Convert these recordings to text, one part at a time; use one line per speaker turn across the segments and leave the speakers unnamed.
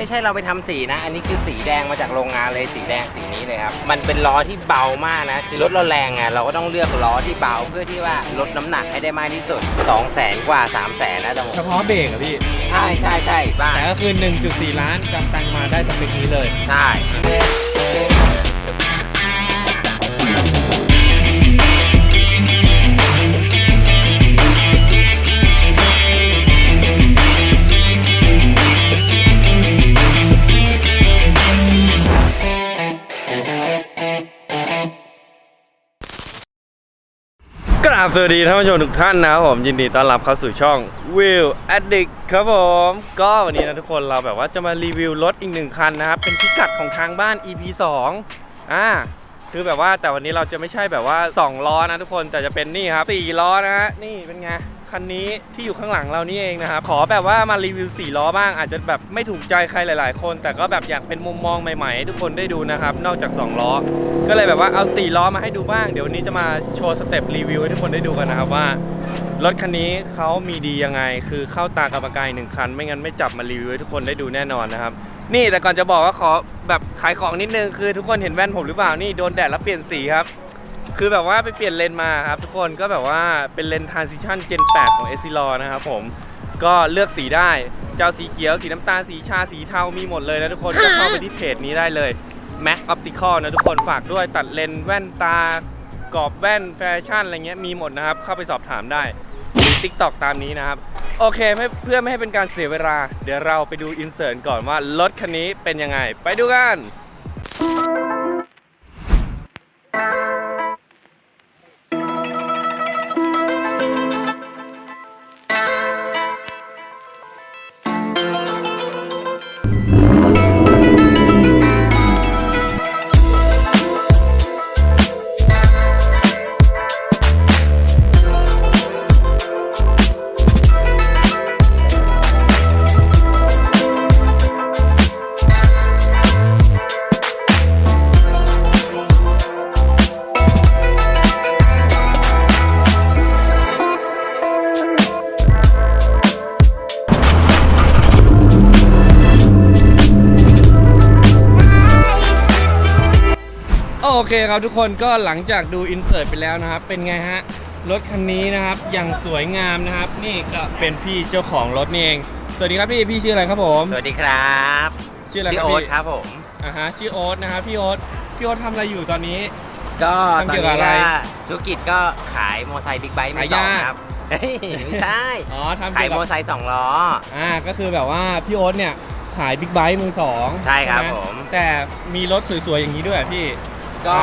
ไม่ใช่เราไปทำสีนะ อันนี้คือสีแดงมาจากโรงงานเลยสีแดงสีนี้เลยครับ มันเป็นล้อที่เบามากนะคือรถเราแรงไงเราก็ต้องเลือกล้อที่เบาเพื่อที่ว่าลดน้ำหนักให้ได้มากที่สุด 2 0 0แสนกว่า 3 0 0แสนนะตรง
เฉพาะเบรกอะพี่
ใช่ใช่ใช่บ้า
แต่ก็คือ 1.4 ล้านจำตังมาได้สเปคนี้เลย
ใช่
ราบสวัสดีท่านผู้ชมทุกท่านนะครับผมยินดีต้อนรับเข้าสู่ช่อง Will Addict ครับผม ก็วันนี้นะทุกคนเราแบบว่าจะมารีวิวรถอีกหนึ่งคันนะครับ เป็นพิกัดของทางบ้าน EP 2อ่าคือแบบว่าแต่วันนี้เราจะไม่ใช่แบบว่า 2 ล้อนะทุกคนแต่จะเป็นนี่ครับ 4 ล้อนะฮะนี่เป็นไง คันนี้ที่อยู่ข้างหลังเรานี่เองนะครับ ขอแบบว่ามารีวิว4ล้อบ้างอาจจะแบบไม่ถูกใจใครหลาย ๆ คน แต่ก็แบบอยากเป็นมุมมองใหม่ๆให้ทุกคนได้ดูนะครับ นอกจาก 2 ล้อ ก็เลยแบบว่าเอา 4 ล้อมาให้ดูบ้าง เดี๋ยววันนี้จะมาโชว์สเต็ปรีวิวให้ทุกคนได้ดูกันนะครับว่ารถคันนี้เขามีดียังไง คือเข้าตากรรมการหนึ่งคัน ไม่งั้นไม่จับมารีวิวให้ทุกคนได้ดูแน่นอนนะครับ นี่แต่ก่อนจะบอกว่าขอแบบขายของนิดนึงคือทุกคนเห็นแว่นผมหรือเปล่านี่โดนแดดแล้วเปลี่ยนสีครับ คือแบบว่าไปเปลี่ยนเลนมาครับทุกคนก็แบบว่าเป็นเลน transition gen 8 ของ e s i l o นะครับผมก็เลือกสีได้ เจ้าสีเขียว สีน้ำตาล สีชา สีเทา มีหมดเลยนะทุกคน ก็เข้าไปที่เพจนี้ได้เลย Mac Optical นะทุกคนฝากด้วยตัดเลนแว่นตากรอบแว่นแฟชั่นอะไรเงี้ยมีหมดนะครับ เข้าไปสอบถามได้หรือ TikTok ตามนี้นะครับ โอเคเพื่อไม่ให้เป็นการเสียเวลา เดี๋ยวเราไปดูอินเสิร์ตก่อนว่ารถคันนี้เป็นยังไง ไปดูกัน โอเคครับทุกคนก็หลังจากดูอินเสิร์ตไปแล้วนะครับ เป็นไงฮะ รถคันนี้นะครับอย่างสวยงามนะครับ นี่ก็เป็นพี่เจ้าของรถนี่เอง สวัสดีครับพี่พี่ชื่ออะไรครับผม
สวัสดีครับ
ชื่ออะไรครับ
โอ๊ต
พี่
ครับผม
อ่าฮะชื่อโอ๊ตนะครับพี่โอ๊ตพี่โอ๊ตทำอะไรอยู่ตอนนี้
ก็
ทำ
ตอน
เกี่ยว
นี้
กับอะไร
ก็ธุรกิจก็ขายมอเตอร์ไซค์บิ๊กไบค์มือ
ขาย
สอง
ยา
ครับเฮ้ยไม่ใช่
อ๋อทำ
ขาย
เกี่ยว
มอ
กั
เตอบร์ไซค์สองล้อ
อ่าก็คือแบบว่าพี่โอ๊ตเนี่ยขายบิ๊กไบค์มือสอง
ใช่ครับ
ไห
ผม
แต่มีรถสวยๆอย่างนี้ด้วยพี่
ก็
อ่ะ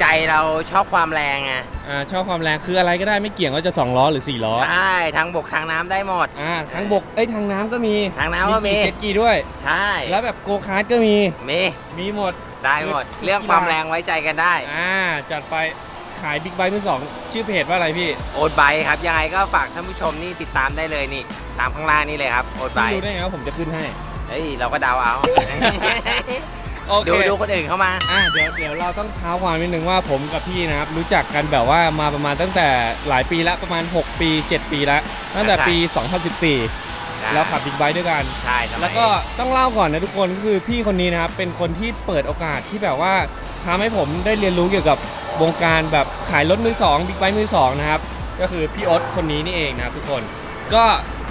ใจเราชอบความแรงไง
อ่าชอบความแรงคืออะไรก็ได้ไม่เกี่ยงว่าจะสองล้อหรือสี่ล้อ
ใช่ทั้งบกทางน้ำได้หมด
อ่าทั้งบกเอ้ยทางน้ำก็มี
ทางน้ำก็มี
ขี่เจ็ตกีด้วย
ใช่
แล้วแบบโกคาร์ทก็มี
มี
มีหมด
ได้หมด
คือ
เรื่อง
กีฬา
ความแรงไว้ใจกันได้
อ่าจัดไปขายบิ๊กไบค์มือสองชื่อเพจว่าอะไรพี่
โอ๊ตไบค์ครับยังไงก็ฝากท่านผู้ชมนี่ติดตามได้เลยนี่ ตามข้างล่างนี่เลยครับโอ๊ตไบ
พี่
ค์
รู้ได้ไงว่าผมจะขึ้นให้
เฮ้ยเราก็เดาเอา
โอเค
ดูดูคนอื่นเข้ามา
อ่าเดี๋ยวเดี๋ยวเราต้องเท้าความนิดนึงว่าผมกับพี่นะครับรู้จักกันแบบว่ามาประมาณตั้งแต่หลายปีแล้วประมาณ 6 ปี 7 ปีแล้วตั้งแต่ปี 2014แล้วขับบิ๊กไบค์ด้วยกัน
ใช่ทำไม
แล้วก็ต้องเล่าก่อนนะทุกคนก็คือพี่คนนี้นะครับเป็นคนที่เปิดโอกาสที่แบบว่าทำให้ผมได้เรียนรู้เกี่ยวกับวงการแบบขายรถมือสองบิ๊กไบค์มือสองนะครับก็คือพี่อ๊ตคนนี้นี่เองนะครับทุกคน ก็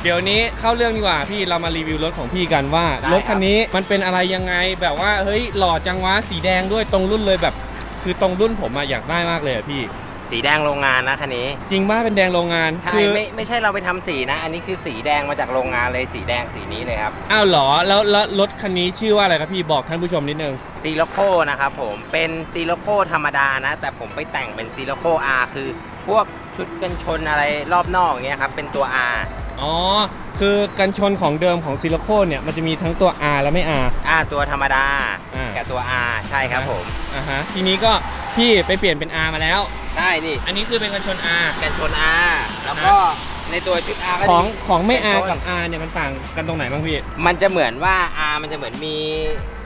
เดี๋ยวนี้เข้าเรื่องดีกว่าพี่เรามารีวิวรถของพี่กันว่า
ได้
รถคันนี้มันเป็นอะไรยังไงแบบว่าเฮ้ยหล่อจังวะสีแดงด้วยตรงรุ่นเลยแบบ คือตรงรุ่นผมอะอยากได้มากเลยอะพี่
สีแดงโรงงานนะคันนี้
จริงมากเป็นแดงโรงงาน
ใช่
คือ
ไม่ไม่ใช่เราไปทำสีนะ อันนี้คือสีแดงมาจากโรงงานเลยสีแดงสีนี้เลยครับ
อ้าวเหรอแล้วแล้วรถคันนี้ชื่อว่าอะไรครับพี่บอกท่านผู้ชมนิดนึง
ซีโลโคนะครับผมเป็นซีโลโคธรรมดานะ แต่ผมไปแต่งเป็นซีโลโค R คือ พวกชุดกันชนอะไรรอบนอกอย่างเงี้ยครับ เป็นตัว R
อ๋อ คือกันชนของเดิมของซิลิโคนเนี่ยมันจะมีทั้งตัว R และไม่ R
อ่าตัวธรรมดา
อ่า
กับตัว R ใช่ครับผม
อ่าฮะทีนี้ก็พี่ไปเปลี่ยนเป็น R มาแล้ว
ใช่นี่
อันนี้คือเป็นกันชน R
กันชน R แล้วก็ในตัวชุด R ก็
ของ
จะมี
ของไม่
เป็น
R
ต้น
กับ R เนี่ยมันต่างกันตรงไหนบ้างพี่
มันจะเหมือนว่า R มันจะเหมือนมี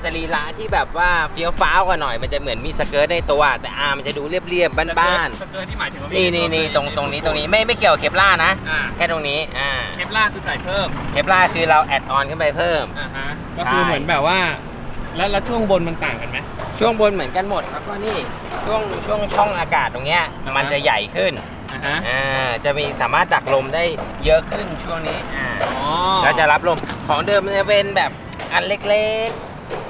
สรีระที่แบบว่าเฟี้ยวฟ้าวกว่าหน่อยมันจะเหมือนมีสเกิร์ตในตัว แต่ R มันจะดูเรียบๆบ้าน
สเกิร์ตที่หมายถึงว่า
ๆนี่นี่นี่ตรงตรงนี้ตรงนี้ไม่ไม่เกี่ยวกับเคปล่านะ
อ่า
แค่ตรงนี้อ่า
เคปล่าคือใส่เพิ่ม
เคปล่าคือเราแอดออนขึ้นไปเพิ่ม
อ่าฮะก็คือ
ใช่
เหมือนแบบว่า แล้วแล้วช่วงบนมันต่างกันไหม
ช่วงบนเหมือนกันหมดแล้วก็นี่ช่วงช่วงช่องอากาศตรงเนี้ย
อ่าฮะ
มันจะใหญ่ขึ้น
อ่าฮะ
อ่าจะมีสามารถดักลมได้เยอะขึ้นช่วงนี้อ่า
อ๋อ
แล้วจะรับลมของเดิมมันจะเป็นแบบอันเล็ก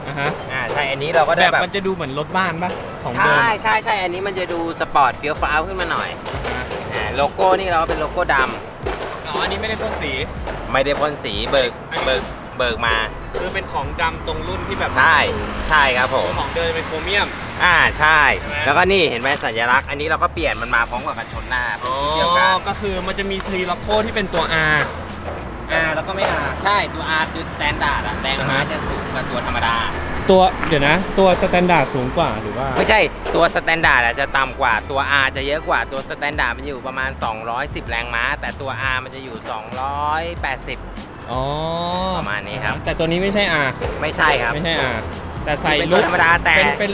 อ่าฮะ
ๆอ่าใช่อันนี้เราก็
แบ
ได้
บ
แบบ
มันจะดูเหมือนรถบ้านปะของ
ใช่
เดิม
ใช่ใช่อันนี้มันจะดูสปอร์ตเฟี้ยวฟ้าวขึ้นมาหน่อย
อ่าฮะ
อ่าโลโก้นี่เราก็เป็นโลโก้ด
อ๋ออันนี้ไม่ได้พ่นสีำ
ไม่ได้พ่นสีเบิกเบิกเบิกมา
คือเป็นของดำตรงรุ่นที่แบบ
ใช่ใช่ครับผม
ของเดิมเป็นโครเมียม
อ่าใช่
ใช่ไหม
แล้วก็นี่เห็นไหมสัญลักษณ์อันนี้เราก็เปลี่ยนมันมาพร้อมกับกันชนหน้าเป็น
อ๋อ
ชุดเดียวกัน
ก็คือมันจะมีซีล็อกโคที่เป็นตัว R R แล้วก็ไม่ R
ใช่ตัว R คือสแตนดาร์ดอะแรงม้าจะสูงกว่าตัวธรรมดา
ตัวเดี๋ยวนะ ตัวสแตนดาร์ดสูงกว่าหรือว่า
ไม่ใช่ตัวสแตนดาร์ดอะจะต่ำกว่าตัว R จะเยอะกว่าตัวสแตนดาร์ดมันอยู่ประมาณ 210 แรงม้า แต่ตัว R มันจะอยู่ 280
อ๋อ
ประมาณนี้ครับ
แต่ตัวนี้ไม่ใช่ R
ไม่ใช่ครับ
ไม่ใช่ R แต่ใส่
เป็น
ลุ
ตัว
ค
ธรรมดาแต่
เป็นเป็น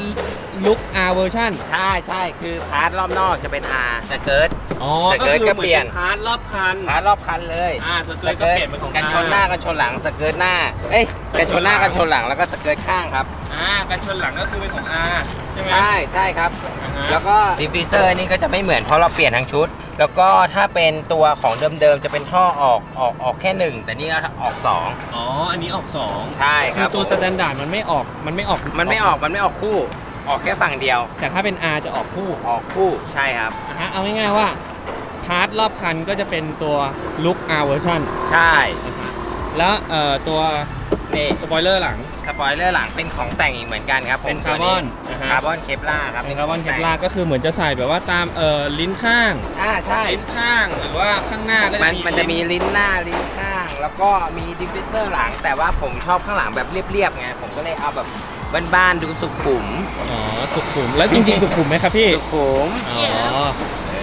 ลุค R เวอร์ชัน
ใช่ใช่คือพาร์ทรอบนอกจะเป็น R สเกิร์ต
อ๋อ
สเกิร์ตก็เปลี่ยน
พาร์ทรอบคัน
พาร์ทรอบคันเลย
อ่าสเกิร์ตก็เปลี่ยนเป็นของ
กันชนหน้ากันชนหลังสเกิร์ตหน้า เอ้ยกันชนหน้ากันชนหลังแล้วก็สเกิร์ตข้างครับ
อ่ากันชนหลังก็คือเป็นของ R ใช่ไหม
ใช่ใช่ครับ
อ่าฮะ
แล้วก็ดิฟฟิเซอร์นี่ก็จะไม่เหมือนเพราะเราเปลี่ยนทั้งชุด แล้วก็ถ้าเป็นตัวของเดิมๆจะเป็นท่อออกออกออกแค่หนึ่งแต่นี่ก็ออกสอง
อ๋อ อันนี้ออก2
ใช่ค
คื
รั
อบตัว
ผม
สแตนดาร์ดมันไม่ออก มันไม่ออก
มันไม่ออกมันไม่ออกคู่ ออกแค่ฝั่งเดียว
แต่ถ้าเป็น R จะออกคู่
ออกคู่ใช่ครับ
นะฮะเอาง่ายๆว่าพาร์ทรอบคันก็จะเป็นตัวลุค R เวอร์ชัน
ใช่
แล้วเอ่อตัว
นี่
สปอยเลอร์หลัง
สปอยเลอร์หลังเป็นของแต่งอีกเหมือนกันครับผม
เป็นคาร์บอนนะฮะ
คาร์บอนเคปล่าครับ
เป็นคาร์บอนเคปลาร์ก็คือเหมือนจะใส่แบบว่าตามเอ่อลิ้นข้าง
อ่าใช่
ลิ้นข้างหรือว่าข้างหน้าก็จะ
มัน
มี
มันจะมีลิ้นหน้าลิ้นข้าง แล้วก็มีดิฟฟิเซอร์หลัง แต่ว่าผมชอบข้างหลังแบบเรียบๆไงผมก็เลยเอาแบบบ้านๆดูสุขุม
อ๋อสุขุมแล้วจริงๆสุขุมไหมครับพี่
สุขุม
อ๋อ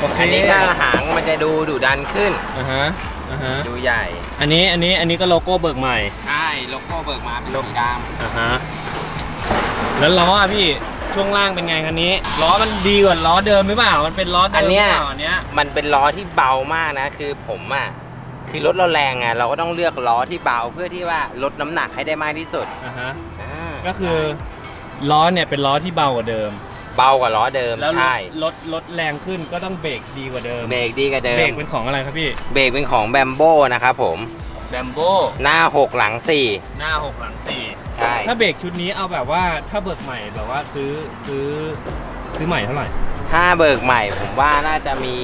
โอเค
อันนี้ก็หางมันจะดูดุดันขึ้น
อ่าฮะ อ่าฮะ
ดูใหญ่
อันนี้อันนี้อันนี้ก็โลโก้เบิกใหม่
ใช่ โลโก้เบิกมาเป็นสีด
อ่าฮะแล้วล้ออะพี่ช่วงล่างเป็นไงคันนี้ล้อมันดีกว่าล้อเดิมหรือเปล่ามันเป็นล้อำเดิ
อัน
มหรื
เนี้
อยเปล่าอันเนี้ย
มันเป็นล้อที่เบามากนะ คือผมอะ คือรถเราแรงไงเราก็ต้องเลือกล้อที่เบาเพื่อที่ว่าลดน้ำหนักให้ได้มากที่สุด
อ่าฮะ
อ่า
ก็คือล้อเนี่ยเป็นล้อที่เบากว่าเดิม
เบากว่าล้อเดิม
แล้ว
ใช่
รถรถแรงขึ้นก็ต้องเบรกดีกว่าเดิม
เบรกดีกว่าเดิ
เบร
ม
กเป็นของอะไรครับพี่
เบรกเป็นของแบมโบนะครับผม
แบมโบ
หน้า 6 หลัง
หน้าหกหลังสี่
4ใช่
ถ้าเบรกชุดนี้เอาแบบว่าถ้าเบิกใหม่แบบว่าซื้อซื้อซื้อใหม่เท่าไหร่
ถ้าเบิกใหม่ผมว่าน่าจะมี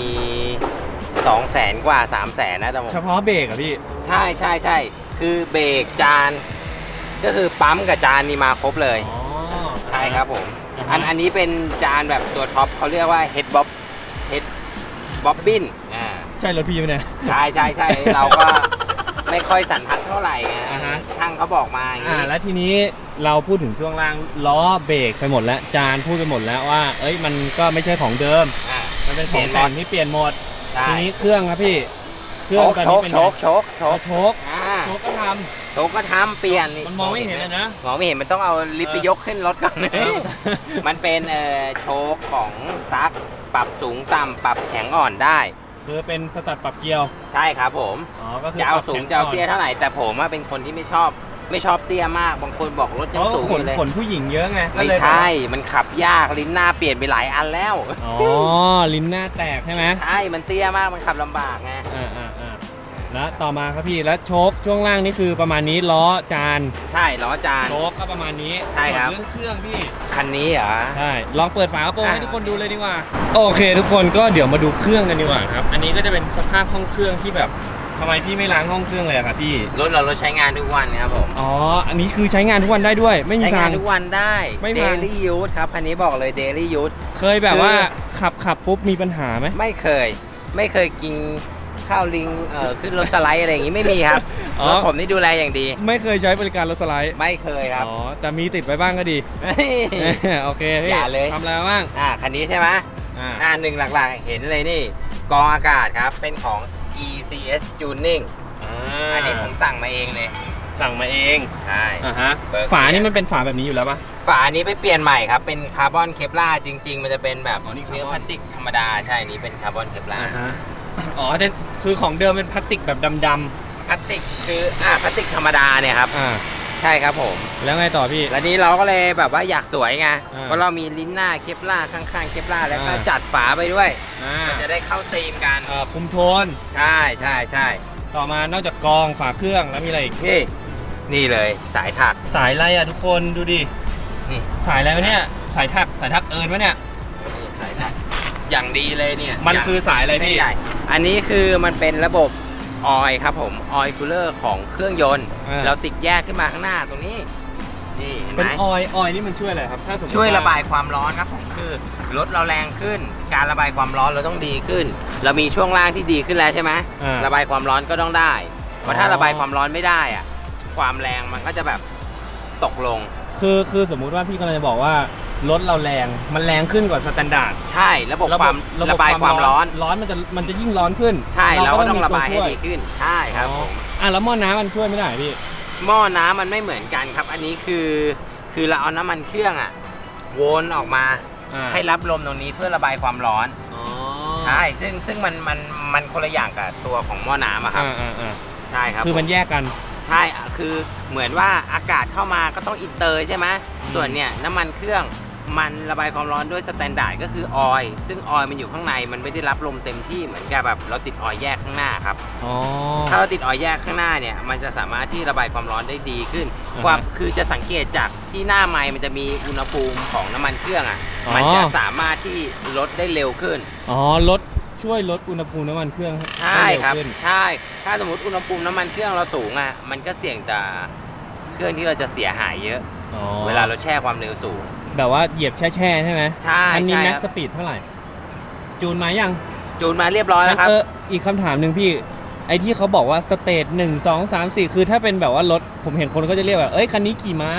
2 0 0แสนกว่า 3 0 0แสนนะแต่ผม
เฉพาะเบรกอะพี่
ใช่ใช่ใช่คือเบรกจาน ก็คือปั๊มกับจานนี่มาครบเลย
อ๋อ
ใช่ครับผม
อ่าฮะ
อันอันนี้เป็นจานแบบตัวท็อปเขาเรียกว่า head bob head bobbin อ่า
ใช่รถพี่ไหมเนี่ย
ใช่ใช่ใช่เราก็ไม่ค่อยสันทัดเท่าไหร่ไง
อ่าฮะ
ช่างเขาบอกมาอย่าง
อ่า
นี้
แล้วทีนี้เราพูดถึงช่วงล่างล้อเบรกไปหมดแล้วจานพูดไปหมดแล้วว่า เอ้ยมันก็ไม่ใช่ของเดิม
อ่า
มันเป็นของ
เปลี่ยนหมด
แต่งที่เปลี่ยนหมด
ใช่
ทีนี้เครื่องครับพี่ เค
โช
รื่อง
ค
ตอน
โช
นี้
ค
เป็น
โช
ไง
คโชคโช
อ๋อ
ค
โชค
อ่า
โชคก็ท
โชคก็ทำเปลี่ยนำ
มันมองไม่เห็นเลยนะ
มองไม่เห็นมันต้องเอาลิฟต์ไปยกขึ้นรถก่อน
เออ
มันเป็นเอ่อโชคของซักปรับสูงต่ำปรับแข็งอ่อนได้
คือเป็นสตัดปรับเกียว
ใช่ครับผม
อ๋อก็คือ
จะเอา
ปรับ
สูง
แขน
จะเอา
ก่น
เตี้ยเท่าไหร่แต่ผมอะเป็นคนที่ไม่ชอบไม่ชอบเตี้ยมาก บางคนบอกรถ
เพ
ยัง
ราะ
สูง
ข
อนยู่เลย
ขนผู้หญิงเยอะไงก็
ไม่
เลยแบบ
ใช่ มันขับยาก ลิ้นหน้าเปลี่ยนไปหลายอันแล้ว
อ๋อ ลิ้นหน้าแตกใช่ไหม
ใช่ มันเตี้ยมาก มันขับลำบากไง
อ่าอ่าอ่า แล้วต่อมาครับพี่แล้วโชคช่วงล่างนี่คือประมาณนี้ล้อจาน
ใช่ล้อจาน
โชคก็ประมาณนี้
ใช่ครับ
ส่วนเรื่องเครื่องพี่
คันนี้เหรอ
ใช่ลองเปิดฝากระโปรง
อะ
ให้ทุกคนดูเลยดีกว่า โอเค ทุกคนก็เดี๋ยวมาดูเครื่องกันดีกว่าครับ อันนี้ก็จะเป็นสภาพห้องเครื่องที่แบบทำไมพี่ไม่ล้างห้องเครื่องเลยอะครับพี่
รถเรารถใช้งานทุกวันครับผม
อ๋อ อันนี้คือใช้งานทุกวันได้ด้วย ไม่มี
ใช้
ทางา
ง นทุกวันได้
ไม่
เด
พัง
ลี่ยูทครับคันนี้บอกเลยเดลี่ยูท
เคยแบบ
คือ
ว่าขับขับปุ๊บมีปัญหาไหม
ไม่เคย ไม่เคยกิน ข้าวลิงเอ่อขึ้นรถสไลด์อะไรอย่างงี้ไม่มีครับ
อ๋อ
รถผมนี่ดูแลอย่างดี
ไม่เคยใช้บริการรถสไลด์
ไม่เคยครับ
อ๋อ แต่มีติดไว้บ้างก็ดี โอเคพี่
อย่าเลย
ทำอะไรมาบ้าง
อ่าคันนี้ใช่ไหม
อ่า
อ่าหนึ่งหลักๆ เห็นเลยนี่กรองอากาศครับ เป็นของ ECS Tuning
อ่
อันนี้าผมสั่งมาเองเลย
สั่งมาเอง
ใช่
อ่าฮะ
เบิก
ฝานี่มันเป็นฝาแบบนี้อยู่แล้วปะ
ฝานี้ไปเปลี่ยนใหม่ครับ เป็นคาร์บอนเคปลาจริง ๆ มันจะเป็นแบบ
อ๋อนี่
เนื้อ
คาร์บอน
พลาสติกธรรมดาใช่อันนี้เป็นคาร์บอนเคปลา
อ่าฮะ อ๋อแต่คือของเดิมเป็นพลาสติกแบบดำ
พลาสติกคืออ่าพลาสติกธรรมดาเนี่ยครับ
ๆอ่า
ใช่ครับผม
แล้วไงต่อพี่
แล้วนี้เราก็เลยแบบว่าอยากสวยไง
อ่า
เพราะเรามีลิ้นหน้าเคปลาข้างๆเคปลาแล้วก็
อ่า
จัดฝาไปด้วย
อ่า
มันจะได้เข้าธีมกัน
เอ่อคุมโทน
ใช่ใช่ใช่
ต่อมานอกจากกรองฝาเครื่องแล้วมีอะไรอีก
นี่นี่เลยสายถัก
สายอะไรอะทุกคนดูดิ
นี่
สายอะไรวะเนี่ย สายทักสายทักเอิญวะเนี่ย
นี่สายถัก อย่างดีเลยเนี่ย
มัน
ย่าง
คือสายอะไร
เส้น
พี่
ใหญ่อันนี้คือมันเป็นระบบออยครับผมออยคูลเลอร์ของเครื่องยนต์
อ่า
เราติดแยกขึ้นมาข้างหน้าตรงนี้ นี่เห็นไห
เป็น
ม
ออยล์ออยล์นี่มันช่วยอะไรครับ ถ้าสมมติ
ช่วยระบายความร้อนครับผมคือรถเราแรงขึ้น การระบายความร้อนเราต้องดีขึ้น เรามีช่วงล่างที่ดีขึ้นแล้วใช่ไหม
อ่า
ระบายความร้อนก็ต้องได้เพราะถ้า
อ๋อ
ระบายความร้อนไม่ได้อะความแรงมันก็จะแบบตกลง
คือคือสมมุติว่าพี่กำลังจะบอกว่า รถเราแรง มันแรงขึ้นกว่าสแตนดาร์ด
ใช่ระบบความระบายความร้อน
ร้อนมันจะมันจะยิ่งร้อนขึ้น
ใช่เราก็ต้อง
มี
ระบายให้
ตัวช่ว
ดีขึ้นใช่ครับผม
อะแล้วหม้อน้ำมันช่วยไม่ได้พี่
หม้อน้ำมันไม่เหมือนกันครับ อันนี้คือ คือเราเอาน้ำมันเครื่องอะวนออกมา
อ่า
ให้รับลมตรงนี้เพื่อระบายความร้อน
อ๋อ
ใช่ซึ่งซึ่งมันมันมันคนละอย่างกับตัวของหม้อน้ำอะครับ
อ่าอ่าอ่า
ใช่ครับ
คือมัน
ผ
แยกกัน
ใช่อะคือเหมือนว่าอากาศเข้ามาก็ต้องอินเตอร์ใช่ไหม
อืม
ส่วนเนี่ยน้ำมันเครื่อง มันระบายความร้อนด้วยสแตนดาร์ดก็คือออยล์ซึ่งออยล์มันอยู่ข้างในมันไม่ได้รับลมเต็มที่เหมือนกับแบบเราติดออยล์แยกข้างหน้าครับ
อ๋อ
ถ้าเราติดออยล์แยกข้างหน้าเนี่ยมันจะสามารถที่ระบายความร้อนได้ดีขึ้น
อ่าฮะ
ความคือจะสังเกตจากที่หน้าไม้มันจะมีอุณหภูมิของน้ำมันเครื่องอะ
อ๋อ
มันจะสามารถที่ลดได้เร็วขึ้น
อ๋อลดช่วยลดอุณหภูมิน้ำมันเครื่อง
ใช่ครับ
ห้เวขึ้น
ใช่ ถ้าสมมติอุณหภูมิน้ำมันเครื่องเราสูงอะมันก็เสี่ยงต่อเครื่องที่เราจะเสียหายเยอะ
อ๋อ
เวลาเราแช่ความเร็วสูง
แบบว่าเหยียบแช่ๆใช่ไหม
ใช่
อันนี้
ใช่
แม็ก
ครับ
สปีดเท่าไหร่ จูนมายัง
จูนมาเรียบร้อยแล้วครับ
เอออีกคำถามหนึ่งพี่ ไอที่เขาบอกว่าสเตทหนึ่งสองสามสี่คือถ้าเป็นแบบว่ารถผมเห็นคนก็จะเรียกแบบเอ้ยคันนี้กี่ม้า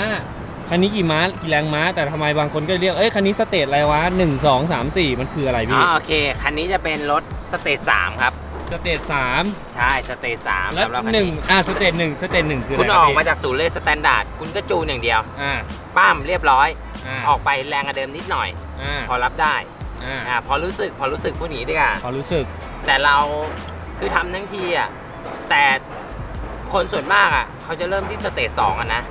คันนี้กี่ม้ากี่แรงม้า แต่ทำไมบางคนก็เรียกเอ้ยคันนี้สเตทอะไรวะหนึ่งสองสามสี่มันคืออะไร
อ๋
พี่
อโอเค คันนี้จะเป็นรถสเตจสามครับ
สเตทสาม
ใช่สเตจสาม
แล้ว
สำหรับคัน
หนึ่ง
นี้
อ่าสเตทหนึ่งสเตทหนึ่งคืออะไร
คุณ
รับ
ออก
พี่
มาจากศูนย์เลยสแตนดาร์ดคุณก็จูนอย่างเดียว
อ่า
ป้ามเรียบร้อย
อ่า
ออกไปแรงกว่าเดิมนิดหน่อย
อ่า
พอรับได้
อ่า
อ่าพอรู้สึกพอรู้สึกผู้หนีดีกว่า
พอรู้สึก
แต่เราคือทำทั้งทีอะแต่คนส่วนมากอะเขาจะเริ่มที่สเตจสองอะนะ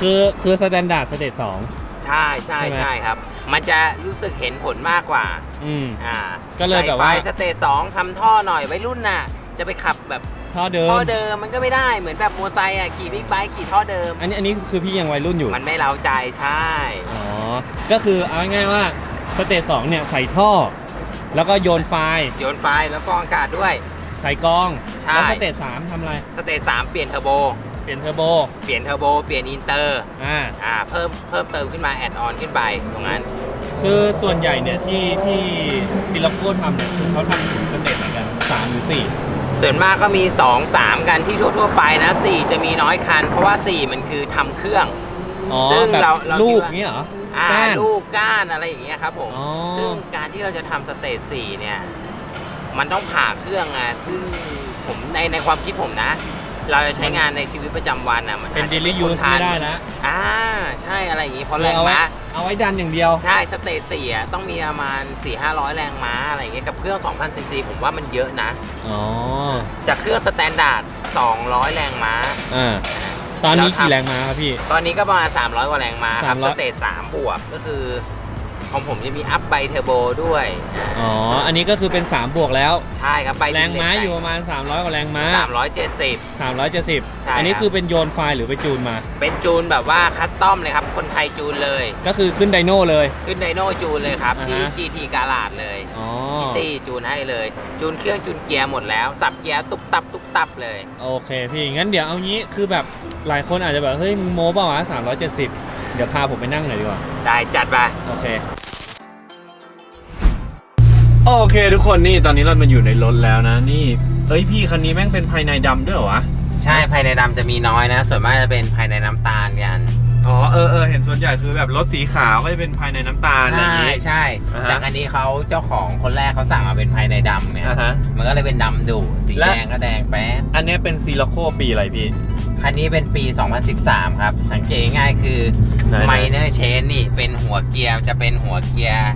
คือคือสแตนดาร์ดสเตทสอง
ใช่ใช่
ใช่ไหม
ใช่ครับ มันจะรู้สึกเห็นผลมากกว่า
อืม
อ่า
ก็เลยแบบว่า
ใส่ไฟสเตจสองทำท่อหน่อยไว้รุ่นน่ะ จะไปขับแบบ
ท่อเดิม
ท่อเดิมมันก็ไม่ได้เหมือนแบบมอเตอร์ไซค์อะขี่บิ๊กไบค์ขี่ท่อเดิม
อันนี้อันนี้คือพี่ยังวัยรุ่นอยู่
มันไม่เล้าใจใช่
อ๋อก็คือเอาง่ายๆว่าสเตจสองเนี่ยใส่ท่อ แล้วก็โยนไฟล์
โยนไฟแล้วกรองอากาศด้วย
ใส่กล้อง
ใช่
แล้วสเตจสามทำอะไร
สเตจสามเปลี่ยนเทอร์โบ
เปลี่ยนเทอร์โบ
เปลี่ยนเทอร์โบเปลี่ยนอินเตอร์
อ่า
อ่าเพิ่มเพิ่มเติมขึ้นมาแอดออนขึ้นไปตรงนั้น
คือส่วนใหญ่เนี่ยที่ที่ซิลโก้ทำเนี่ยคือเขาทำถึงสเตจไหนกันสามหรือสี่
ส่วนมากก็มี 2 3 กันที่ทั่วๆไปนะ 4 จะมีน้อยคัน เพราะว่า 4 มันคือทำเครื่อง
อ๋อ
ซึ่ง
แบบ
เราเรา
ลูก
คิดว่า
เงี้ยเหรอ
อ่า
ก้าน
ลูกก้านอะไรอย่างเงี้ยครับผม
อ๋อ
ซึ่งการที่เราจะทำสเตจ4เนี่ย มันต้องผ่าเครื่องอะซึ่งผมในในความคิดผมนะ เราจะใช้งานในชีวิตประจำวันอะมัน
เป็น
อาจ
เด
จะ
ลี่
ท
ยู
น
ส
ทาน
ไม่ได้แล้ว
อ่าใช่อะไรอย่างงี้เพราะ
คื
แร
องเอาไว้
ม้า
เอาไว้ดันอย่างเดียว
ใช่สเตจสี่อะต้องมีประมาณ 4 5 0 0 แรงม้าอะไรอย่างเงี้ยกับเครื่อง2,000ซีซีผมว่ามันเยอะนะ
อ๋อ
จากเครื่องสแตนดาร์ด200 แรงม้า
อ่า ตอนนี้
แล้วทำ
กี่แรงม้าครับพี่
ตอนนี้ก็ประมาณ 300 กว่าแรงม้าครับ
300
สเตจ3บวกก็คือ ของผมจะมีอัพไบเทอร์โบด้วย
อ๋อ อันนี้ก็คือเป็น 3 บวกแล้ว
ใช่ครับ ใบ
แรงม้าอยู่ประมาณ 300 กว่าแรงม้า
370
370
ใช่
อันนี้
ครับ
คือเป็นโยนไฟล์หรือไปจูนมา
เป็นจูนแบบว่าคัสตอมเลยครับ คนไทยจูนเลย
ก็คือขึ้นไดโน่เลย
ขึ้นไดโน่จูนเลยครับ
อ่า
ที่
ฮะ
GT กาลาดเลย
อ๋อ
พี่ตี้จูนให้เลย จูนเครื่องจูนเกียร์หมดแล้ว สับเกียร์ตุบตับตุบตับเลย
โอเคพี่ งั้นเดี๋ยวเอางี้ คือแบบหลายคนอาจจะแบบ เฮ้ยมึงโม้เปล่าวะ370 เดี๋ยวพาผมไปนั่งหน่อยดีกว่า
ได้จัดไป
โอเค โอเคทุกคนนี่ตอนนี้เรามาอยู่ในรถแล้วนะนี่ เอ้ยพี่คันนี้แม่งเป็นภายในดำด้วยเหรอวะ
ใช่ภายในดำจะมีน้อยนะ ส่วนมากจะเป็นภายในน้ำตาลกัน
อ๋อเออเออเห็นส่วนใหญ่คือแบบรถสีขาวก็จะเป็นภายในน้ำตาลอะไรอย่าง
ใช่
งี้
ใช่
อ่าฮะ
แต่อันนี้เขาเจ้าของคนแรกเขาสั่งมาเป็นภายในดำเนี่ย
อ่าฮะ
มันก็เลยเป็นดำดุสี
และ
แดงก็แดงแป๊ด
อันเนี้ยเป็นซีลโคปีอะไรพี่
คันนี้เป็นปี 2013 ครับ สังเกตง่ายๆคือ
ไหนๆ
ไมเนอร์เชนนี่เป็นหัวเกียร์จะเป็นหัวเกียร์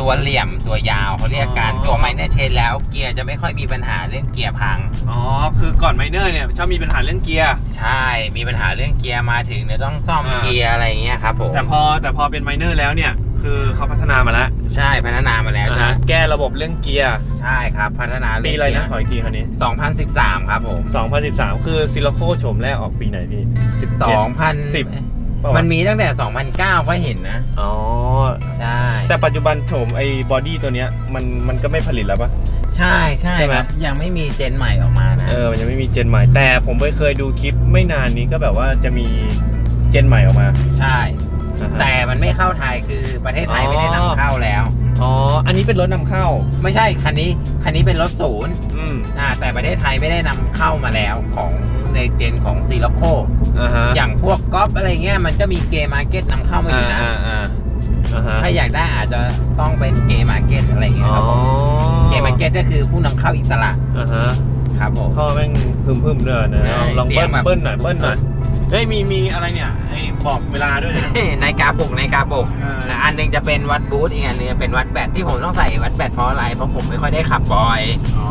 ตัวเหลี่ยมตัวยาวเขาเรียกกัน
อ๋อ
ตัวไมเนอร์เชนแล้วเกียร์จะไม่ค่อยมีปัญหาเรื่องเกียร์พัง
อ๋อ คือก่อนไมเนอร์เนี่ยชอบมีปัญหาเรื่องเกียร์
ใช่มีปัญหาเรื่องเกียร์มาถึงเนี่ยต้องซ่อม
อ่า
เกียร์อะไรอย่างเงี้ยครับผม
แต่พอแต่พอเป็นไมเนอร์แล้วเนี่ย คือเขาพัฒนามาแล้ว
ใช่พัฒนามาแล้ว
อ่า
ใช่
ฮะแก้ระบบเรื่องเกียร์
ใช่ครับพัฒนา
ปี
เรื่อง
อะไร
เกีย
นะ
ร์
ขออีกทีคันนี้
2013 ครับผม
2013 คือซิลโคโฉมแรกออกปีไหนพี่11
2000
10 ป่าวะ
มันมีตั้งแต่ 2009 ก็เห็นนะ
อ๋อ
ใช่
แต่ปัจจุบันโฉมไอ้บอดี้ตัวเนี้ยมันมันก็ไม่ผลิตแล้วปะ
ใช่ใช่
ใช่ไหม
ครับยังไม่มีเจนใหม่ออกมานะ
เออมันยังไม่มีเจนใหม่ แต่ผมไปเคยดูคลิปไม่นานนี้ก็แบบว่าจะมีเจนใหม่ออกมา
ใช่
อ่าฮะ
แต่มันไม่เข้าไทยคือประเทศไทย
อ๋อ
ไม่ได้นำเข้าแล้ว
อ๋อ อันนี้เป็นรถนำเข้า
ไม่ใช่คันนี้คันนี้เป็นรถศูนย์
อืม
อ่าแต่ประเทศไทยไม่ได้นำเข้ามาแล้วของในเจนของซีโลโค
อ่าฮะ
อย่างพวกก๊อปอะไรเงี้ยมันก็มีเกมมาร์เก็ตนำเข้ามาอยู่นะ
อ่าอ่าอ่าฮะ
ถ้าอยากได้อาจจะต้องเป็นเกมมาร์เก็ตอะไรเงี้ย
อ๋อ
ครับผมเกมมาร์เก็ตก็คือผู้นำเข้าอิสระ
อ่าฮะ
ครับผม
ท่อแม่งพึมพึมๆเลยนะ
ใช่
ลอง
เสี
เบิ้
ย
ล
งแบบ
เบิ้ลหน่อยเบิ้ลหน่อยเฮ้ยมีมีอะไรเนี่ยไอ้บอกเวลาด้วยเนี่ย
ในกาปุกในกาปุก
อ่า
แต่อันหนึงจะเป็นวัดบูธอีกอันหนึงจะเป็นวัดแบตที่ผมต้องใส่วัดแบตเพราะอะไรเพราะผมไม่ค่อยได้ขับบ่อย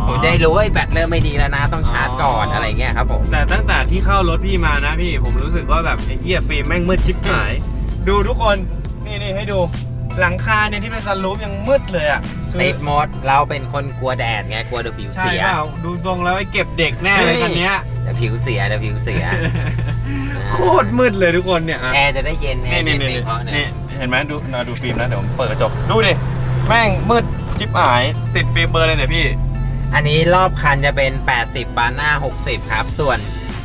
ผมจะได้รู้ว่าไอ้แบตเริ่มไม่ดีแล้วนะ ต้องชาร์จก่อน
อ๋ออ
อะไรเงี้ยครับผม
แต่ตั้งแต่ที่เข้ารถพี่มานะพี่ผมรู้สึกว่าแบบไอ้เหี้ยฟิล์มแม่งมืดชิบหาย ดูทุกคนนี่นี่ให้ดูหลังคาเนี่ยที่เป็นซันรูฟยังมืดเลยอะคือ
ติดหมดเราเป็นคนกลัวแดดไงกลัวเดี๋ยวผิว
ใช่
เสีย
เปล่าดูทรงแล้วไอ้เก็บเด็กแน่เลย
เฮ้ย
คันเนี้ย
เดี๋ยวผิวเสียเดี๋ยวผิวเสีย
โคตรมืดเลยทุกคนเนี่ยอะ
แอร์จะได้เย็นแอ
นี่
ร์
นี่
เย็น
นี่
เพราะเนี่ย
นี่เห็นไหมดูนาดูฟิล์มนะเดี๋ยวผมเปิดกระจกดูดิแม่งมืดชิบหายติดฟิล์มเบอร์เลยเนี่ยพี่
อันนี้รอบคันจะเป็น 80 บานหน้า 60 ครับ ส่วน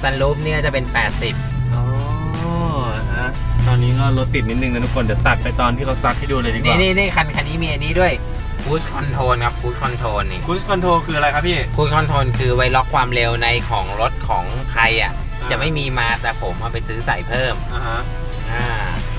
ซันรูฟเนี่ยจะเป็น 80
อ๋อฮะตอนนี้ก็รถติดนิดนึงนะทุกคนเดี๋ยวตัดไปตอนที่เขาซักให้ดูเลยดีก
นี่
ว่า
นี่นี่คันคันนี้มีอันนี้ด้วยคูชคอนโทรลครับคูชคอนโทรลนี่
คูสคอนโทรคืออะไรครับพี่
คูชคอนโทรลคือไว้ล็อกความเร็วในของรถของใครอะ
อ่า
จะไม่มีมาแต่ผมเอาไปซื้อใส่เพิ่ม
อ่าฮะ
อ่า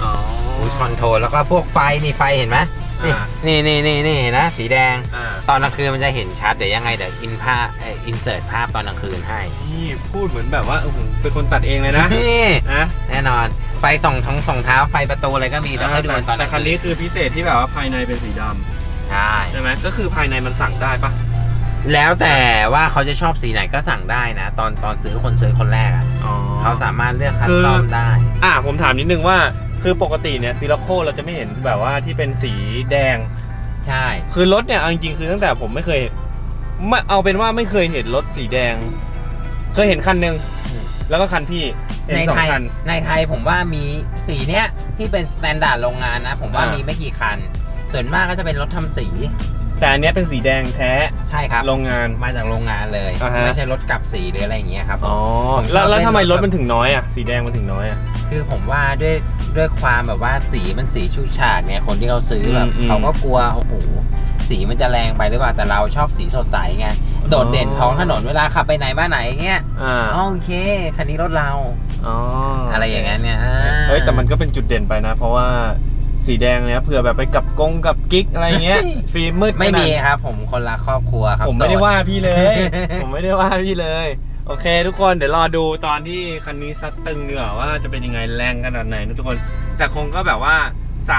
อ๋อ
คูชคอนโทรลแล้วก็พวกไฟนี่ไฟเห็นไหม
อ่า
นี่นี่นี่นี่เห็นนะสีแดง
อ่า
ตอนกลางคืนมันจะเห็นชัดเดี๋ยวยังไงเดี๋ยวอินภาพเอ่อินเสิร์ตภาพตอนกลางคืนให้
นี่พูดเหมือนแบบว่าเออผมเป็นคนตัดเองเลยนะ
นี่
นะ
แน่นอนไฟส่องท้องส่องเท้าไฟประตูอะไรก็มีต้องให้ดูกันตอนก
แต่
ลาง
คัน
คื
นี้
น
คือพิเศษที่แบบว่าภายในเป็นสีดำ
ใช่
ใช่ไหมก็คือภายในมันสั่งได้ปะ
แล้วแต่ว่าเขาจะชอบสีไหนก็สั่งได้นะ ตอนตอนซื้อคนซื้อคนแรกอะ
อ๋อ
เขาสามารถเลือกคัส
คือ
ตอมได้
อะผมถามนิดนึงว่าคือปกติเนี่ยซีโรโคเราจะไม่เห็นแบบว่าที่เป็นสีแดง
ใช่
คือรถเนี่ยเอาจริงๆคือตั้งแต่ผมไม่เคยไม่เอาเป็นว่าไม่เคยเห็นรถสีแดง เคยเห็นคันหนึ่งแล้วก็คันพี่เห็น
ใน
สอ
ไท
ง
ย
คัน
ในไทยผมว่ามีสีเนี้ยที่เป็นสแตนดาร์ดโรงงานนะ ผมว่า
อ่ามี
มีไม่กี่คัน ส่วนมากก็จะเป็นรถทำสี
แต่อันเนี้ยเป็นสีแดงแท้
ใช่ครับ
โรงงาน
มาจากโรงงานเลย
อ่าฮะ
ไม่ใช่รถกลับสีหรืออะไรอย่างเงี้ยครับ
อ๋อ
ผมชอบ
แล้วแล้ว
เล่น
ทำไมร
ร
ถ
ถ
มันถึงน้อยอะสีแดงมันถึงน้อยอะ
คือผมว่าด้วยด้วยความแบบว่าสีมันสีชุดฉาดเนี่ยคนที่เขาซื้อแบบ
อืม
เขาก็กลัวโอ้โหสีมันจะแรงไปหรือเปล่าแต่เราชอบสีสดใสไงโดดเด่นท้องถนนเวลาขับไปไหนมาไหนเงี้ย
อ่า
อ๋อโอเคคันนี้รถเรา
อ๋ออ
อะไรอย่างเงี้ยเนี่ยอ่า
เฮ้ยแต่มันก็เป็นจุดเด่นไปนะ เพราะว่า สีแดงเนี้ยเผื่อแบบไปกับกงกับกิ๊กอะไรเงี้ย ฟิล์มมืด
ไม่มี
ขนาด
ครับ ผมคนละครอบครัวครับ
ผมไม่ได้
โส
ว่าพี่เลย ผมไม่ได้ว่าพี่เลย โอเค ทุกคนเดี๋ยวรอดูตอนที่คันนี้ซัดตึงดีกว่าว่าจะเป็นยังไงแรงขนาดไหนนะทุกคน แต่คงก็แบบว่า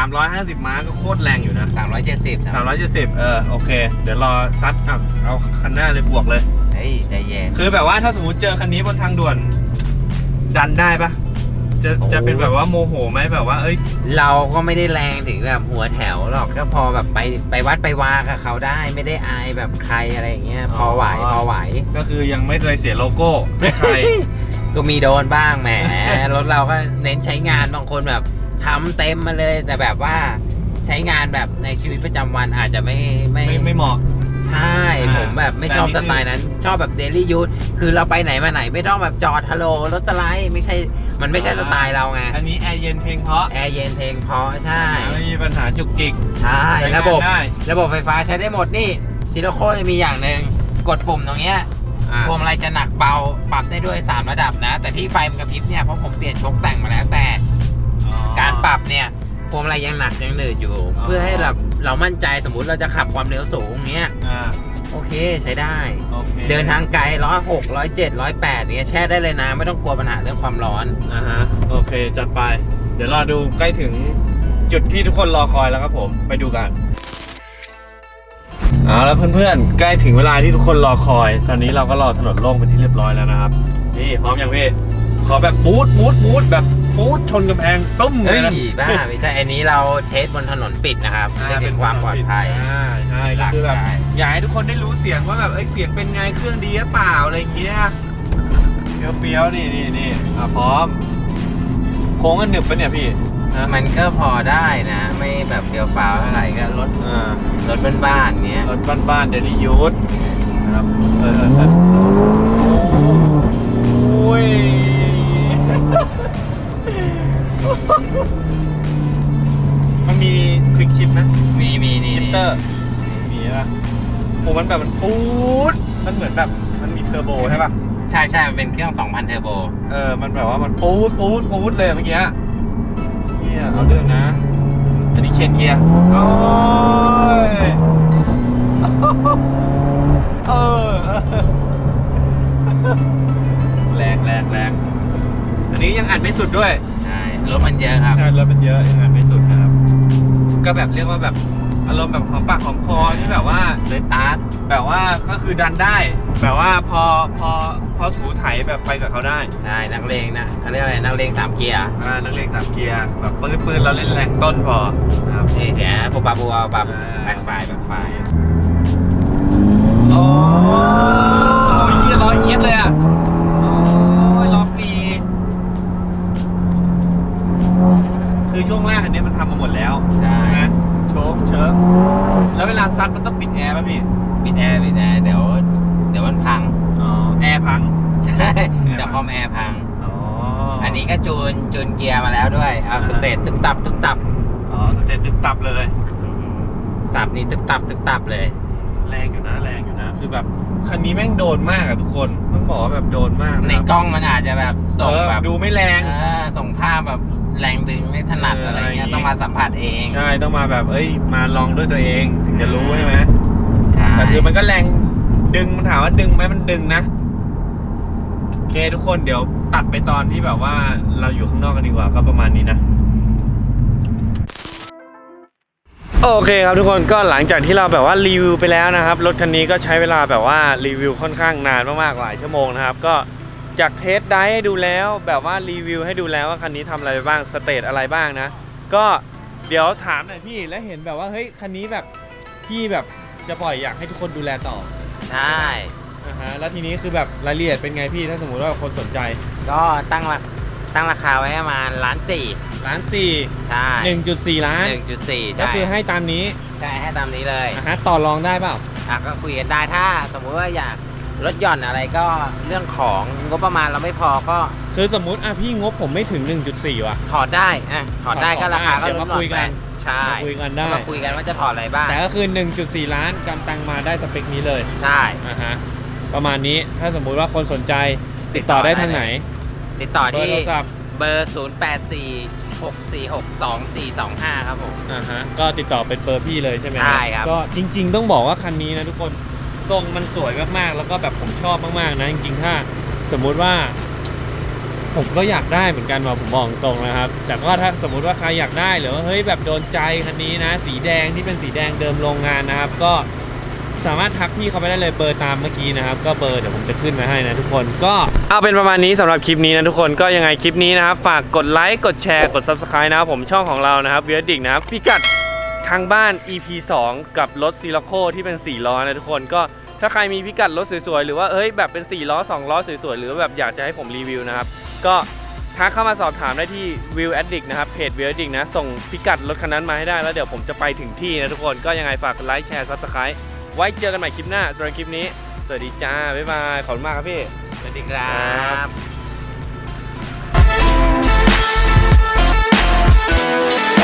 350 ม้าก็โคตรแรงอยู่นะ
สามร้อยเจ็ดสิบ
370 เออโอเค เดี๋ยวรอซัดอะเอาคันหน้าเลยบวกเลย
เฮ้ยใจเย็น
คือแบบว่าถ้าสมมติเจอคันนี้บนทางด่วน ดันได้ปะ จะ
โอ้
จะเป็นแบบว่าโมโหไหมแบบว่า เอ้ย
เราก็ไม่ได้แรงถึงแบบหัวแถวหรอกก็พอแบบไปไปวัดไปวากับเขาได้ไม่ได้อายแบบใครอะไรอย่างเงี้ยพอไหว
อ๋อ
พอไหว
ก็คือยังไม่เคยเสียโลโก้ให้ใคร
ก็มีโดนบ้างแหม รถเราก็เน้นใช้งานบางคนแบบทำเต็มมาเลย แต่แบบว่าใช้งานแบบในชีวิตประจำวันอาจจะไม่ไม่
ไม่ไม่เหมาะ
ใช่
อ่า
ผมแบบไม่ชอบ
แต่
ส
นี่คือ
ไตล์นั้น ชอบแบบเดลี่ยูทคือเราไปไหนมาไหนไม่ต้องแบบจอดฮัลโหลรถสไลด์ไม่ใช่มันไม่ใช่สไตล์เราไง
อันนี้แอร์เย็นเพลงเพราะ
แอร์เย็นเพลงเพราะใช่
ไม่มีปัญหาจุกจิก
ใช่
ใช้งาน
ระบบ
ได้
ระบบไฟฟ้าใช้ได้หมดนี่ซิโลโคจะมีอย่างหนึ่งกดปุ่มตรงเนี้ย
อะ
พวงมาลัยจะหนักเบาปรับได้ด้วย 3 ระดับนะ แต่ที่ไฟมันกระพริบเนี่ยเพราะผมเปลี่ยนชกแต่งมาแล้วแต่
อ๋อ
การปรับเนี่ย พวงมาลัยยังหนักยังหนืดอยู่
อ๋อ
เพื่อให้แบบเรามั่นใจสมมติเราจะขับความเร็วสูงเงี้ย
อ่า
โอเคใช้ได้
โอเค
เดินทางไกลร้อยหกร้อยเจ็ดร้อยแปดเนี้ยแช่ได้เลยนะ ไม่ต้องกลัวปัญหาเรื่องความร้อน
อ่าฮะโอเคจัดไป เดี๋ยวรอดูใกล้ถึงจุดที่ทุกคนรอคอยแล้วครับผมไปดูกันเอาแล้วเพื่อนๆ ใกล้ถึงเวลาที่ทุกคนรอคอย ตอนนี้เราก็รอถนนโล่งเป็นที่เรียบร้อยแล้วนะครับนี่พร้อมยังพี่ขอแบบบูทบูทบูทแบบ บูทชนกำแพงตุ้มเล
เฮ้
ย
ย
นะ
บ้าไม่ใช่อันนี้เราเทสบนถนนปิดนะครับเพื่อเป็นความปลอดภัย
อ่าใช่
หลั
ก็
ก
คือแบบ
ใช่
อยากให้ทุกคนได้รู้เสียงว่าแบบเอ้ยเสียงเป็นไงเครื่องดีหรือเปล่าอะไรอย่างเงี้ยเฟี้ยวเฟี้ยวๆนี่นี่นี่อะพร้อม โค้งกันหนึบปะเนี่ยพี่นะ
มันก็พอได้นะ ไม่แบบเดียวฟ้าวเท่าไหร่ก็รถ
อ่าร
ถบ้านๆเนี้ย
รถบ้านๆเดลิยูสนะครับเออเออเออโอ้ย มันมีคลิกชิปไหม
มีมีนี่
ชิปเตอร์มีป่ะโอ้มันแบบมันปูดมันเหมือนแบบมันมีเทอร์โบใช่ป่ะ
ใช่ใช่มันเป็นเครื่อง 2,000 เทอร์โบ
เออ มันแบบว่ามันปูดปูดปูดเลยเมื่อกี้เนี่ยเอาเรื่องนะ อันนี้เชนเกียร์โอ้ยเออแรงแรงแรงอันนี้ยังอัดไม่สุดด้วย
ใช่ รถมันเยอะครับ
ใช่รถมันเยอะยังอัดไม่สุดนะครับ ก็แบบเรียกว่าแบบอารมณ์แบบหอมปากหอมคอที่แบบว่า
เลยตาร์ท
แบบว่าก็คือดันได้ แบบว่าพอพอพอถูไถแบบไปกับเขาได้
ใช่นักเลงนะเขาเรียกอะไรนักเลงสามเกียร์
อ่านักเลงสามเกียร์แบบปืนปืนเราเล่นแรงต้นพอนะครับ
นี่เสียปูปาปูเอาแบบ
อ่า
แบ็คไฟล์แบ็คไฟล์
โอ้ยเหี้ยล้อเอียดเลยอะ ซัดมันต้องปิดแอร์ป่ะพี่
ปิดแอร์ปิดแอร์เดี๋ยวเดี๋ยวมันพัง
อ๋อ แอร์พัง
ใช่เดี๋ยวคอมแอร์พัง
อ๋อ
อันนี้ก็จูนจูนเกียร์มาแล้วด้วยเอาสเตตตึบตับตึบตับ
อ๋อสเตตตึกตับเลย
อืมสับนี่ตึบตับตึบตับเลย
แรงอยู่นะแรงอยู่นะ คือแบบคันนี้แม่งโดนมากอะทุกคนต้องบอกว่าแบบโดนมากะ
ใน
ครับ
กล้องมันอาจจะแบบส่ง
เออ
แบบ
ดูไม่แรง
เออส่งภาพแบบแรงดึงไม่ถนัด
เออ
อะไร
อะไรอย่างงี้
เงี้ยต้องมาสัมผัสเอง
ใช่ต้องมาแบบเอ้ยมาลองด้วยตัวเองถึง จะรู้ใช่ไหม
ใช่
แต่คือมันก็แรงดึงมันถามว่าดึงไหมมันดึงนะโอเคทุกคนเดี๋ยวตัดไปตอนที่แบบว่าเราอยู่ข้างนอกกันดีกว่าก็ประมาณนี้นะโอเคครับทุกคนก็หลังจากที่เราแบบว่ารีวิวไปแล้วนะครับ รถคันนี้ก็ใช้เวลาแบบว่ารีวิวค่อนข้างนานมากๆหลายชั่วโมงนะครับ ก็จากเทสได้ให้ดูแล้วแบบว่ารีวิวให้ดูแล้วว่าคันนี้ทำอะไรไปบ้างสเตตอะไรบ้างนะ ก็เดี๋ยวถามหน่อยพี่แล้วเห็นแบบว่าเฮ้ยคันนี้แบบ พี่แบบจะปล่อยอยากให้ทุกคนดูแลต่อ
ใช่
นะฮะแล้วทีนี้คือแบบรายละเอียดเป็นไงพี่ถ้าสมมติว่าคนสนใจ
ก็ตั้งราตั้งราคาไว้ประมาณล้านสี่
ล้านสี่
ใช่
หนึ่งจุดสี่ล้าน
หนึ่งจุดสี่
ก็
ใช่
คือให้ตามนี้
ใช่ให้ตามนี้เลย
นะฮะต่อรองได้เปล่า
อะก็คุยกันได้ถ้าสมมุติว่าอยากลดหย่อนอะไรก็เรื่องของงบประมาณเราไม่พอก็
คือสมมุติอะพี่งบผมไม่ถึง 1.4 ว่ะ
ถอดได้อะถอดได้ก็ราคาก็
เดี๋ยว
ล
มา
ดหน่
คุ
อย
ยกัน
ใช่
มาคุยกันได้
มาคุยกันว่าจะถอดอะไรบ้าง
แต่ก็คือ 1.4 ล้านกำตังมาได้สเปคนี้เลย
ใช่
นะฮะประมาณนี้ถ้าสมมุติว่าคนสนใจติดต่อได้ทางไหน
ติดต่อ
เบอ
ที่
ร์โทรศัพท์
เบอร์ 0 8 4 6 4 6 2 4 2 5 ครับผม
อ่าฮะก็ติดต่อเป็นเบอร์พี่เลยใช่ไหม
ใช่ครับ
ก็จริง ๆ ต้องบอกว่าคันนี้นะทุกคนทรงมันสวยมากๆ แล้วก็แบบผมชอบมากๆนะจริงๆถ้าสมมุติว่า ผมก็อยากได้เหมือนกันว่าผมบอกตรงนะครับ แต่ก็ถ้าสมมติว่าใครอยากได้หรือว่าเฮ้ยแบบโดนใจคันนี้นะ สีแดงที่เป็นสีแดงเดิมโรงงานนะครับ ก็สามารถทักพี่เขาไปได้เลยเบอร์ตามเมื่อกี้นะครับ ก็เบอร์เดี๋ยวผมจะขึ้นมาให้นะทุกคนก็เอาเป็นประมาณนี้สำหรับคลิปนี้นะทุกคนก็ยังไงคลิปนี้นะครับ ฝากกดไลค์กดแชร์กด subscribe นะครับผมช่องของเรานะครับเวียดิกนะครับพิกัดทางบ้าน EP 2 กับรถซีลโคที่เป็น4ล้อนะทุกคนก็ถ้าใครมีพิกัดรถสวยๆ หรือว่าเอ้ยแบบเป็น 4 ล้อ 2 ล้อสวยๆ หรือแบบอยากจะให้ผมรีวิวนะครับ ก็ทักเข้ามาสอบถามได้ที่วิวแอดดิกนะครับเพจวิวแอดดิกนะ ส่งพิกัดรถคันนั้นมาให้ได้แล้วเดี๋ยวผมจะไปถึงที่นะทุกคนก็ยังไงฝากไลค์แชร์ซับสไครต์ไว้เจอกันใหม่คลิปหน้าสำหรับคลิปนี้ สวัสดีจ้า บ๊ายบาย ขอบคุณมากครับพี่
สวัสดีครับบ